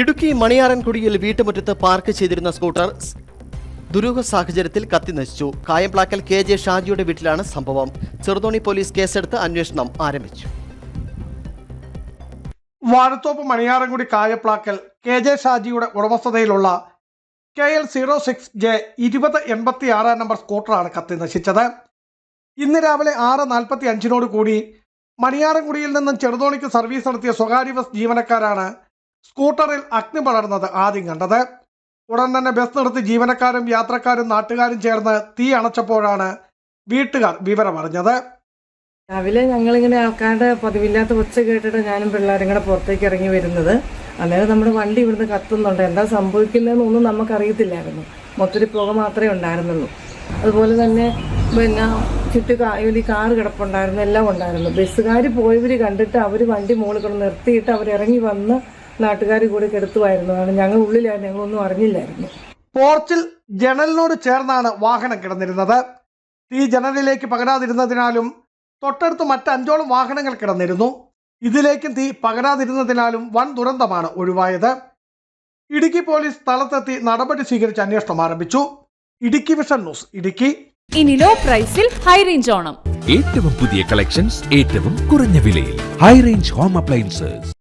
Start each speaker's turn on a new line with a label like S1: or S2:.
S1: ഇടുക്കി മണിയാറൻകുടിയിൽ വീട്ടുമുറ്റത്ത് പാർക്ക് ചെയ്തിരുന്ന സ്കൂട്ടർ ദുരൂഹ സാഹചര്യത്തിൽ കത്തി നശിച്ചു. കായംപ്ലാക്കൽ കെ ജെ ഷാജിയുടെ വീട്ടിലാണ് സംഭവം. ചെറുതോണി പോലീസ് കേസെടുത്ത് അന്വേഷണം ആരംഭിച്ചു.
S2: വാഴത്തോപ്പ് മണിയാറൻകുടി കായപ്ലാക്കൽ കെ ജെ ഷാജിയുടെ ഉടമസ്ഥതയിലുള്ള K L zero six J ഇരുപത് എൺപത്തി ആറാം നമ്പർ സ്കൂട്ടറാണ് കത്തി നശിച്ചത്. ഇന്ന് രാവിലെ ആറ് നാൽപ്പത്തി അഞ്ചിനോട് കൂടി മണിയാറൻകുടിയിൽ നിന്നും ചെറുതോണിക്ക് സർവീസ് നടത്തിയ സ്വകാര്യ ബസ് ജീവനക്കാരാണ് സ്കൂട്ടറിൽ അഗ്നി പടർന്നത് ആദ്യം കണ്ടത്. ഉടൻ തന്നെ ബസ് നിർത്തി ജീവനക്കാരും യാത്രക്കാരും നാട്ടുകാരും ചേർന്ന് തീ അണച്ചപ്പോഴാണ് വീട്ടുകാർ വിവരമറിഞ്ഞത്.
S3: രാവിലെ ഞങ്ങളിങ്ങനെ ആൾക്കാരുടെ പതിവില്ലാത്ത ഒച്ച കേട്ടിട്ട് ഞാനും പിള്ളേരും കൂടെ പുറത്തേക്ക് ഇറങ്ങി വരുന്നത്. അന്നേരം നമ്മുടെ വണ്ടി ഇവിടുന്ന് കത്തുന്നുണ്ട്. എന്താ സംഭവിക്കുന്നതെന്നൊന്നും നമുക്കറിയത്തില്ലായിരുന്നു. മൊത്തത്തിൽ പുക മാത്രമേ ഉണ്ടായിരുന്നുള്ളൂ. അതുപോലെ തന്നെ പിന്നെ ചുറ്റു കായലി കാറ് കിടപ്പുണ്ടായിരുന്നു. എല്ലാം ഉണ്ടായിരുന്നു. ബസ്സുകാർ പോയവർ കണ്ടിട്ട് അവർ വണ്ടി മുകളിൽ കൊണ്ട് നിർത്തിയിട്ട് അവർ ഇറങ്ങി വന്ന് നാട്ടുകാർ കൂടെ കെടുത്തുമായിരുന്നു കാരണം ഞങ്ങൾ ഉള്ളിലായിരുന്നു ഞങ്ങളൊന്നും അറിഞ്ഞില്ലായിരുന്നു.
S2: പോർച്ചിൽ ജനലിനോട് ചേർന്നാണ് വാഹനം കിടന്നിരുന്നത്. തീ ജനലിലേക്ക് പകരാതിരുന്നതിനാലും തൊട്ടടുത്ത് മറ്റ് അഞ്ചോളം വാഹനങ്ങൾ കിടന്നിരുന്നു. ഇതിലേക്കും തീ പകരാതിരുന്നതിനാലും വൻ ദുരന്തമാണ് ഒഴിവായത്. ഇടുക്കി പോലീസ് സ്ഥലത്തെത്തി നടപടി സ്വീകരിച്ച് അന്വേഷണം ആരംഭിച്ചു. Idukki vision news Idukki.
S4: ഇനി ലോ പ്രൈസിൽ ഹൈ റേഞ്ച് ഓണം.
S5: ഏറ്റവും പുതിയ കളക്ഷൻസ് ഏറ്റവും കുറഞ്ഞ വിലയിൽ. High range home appliances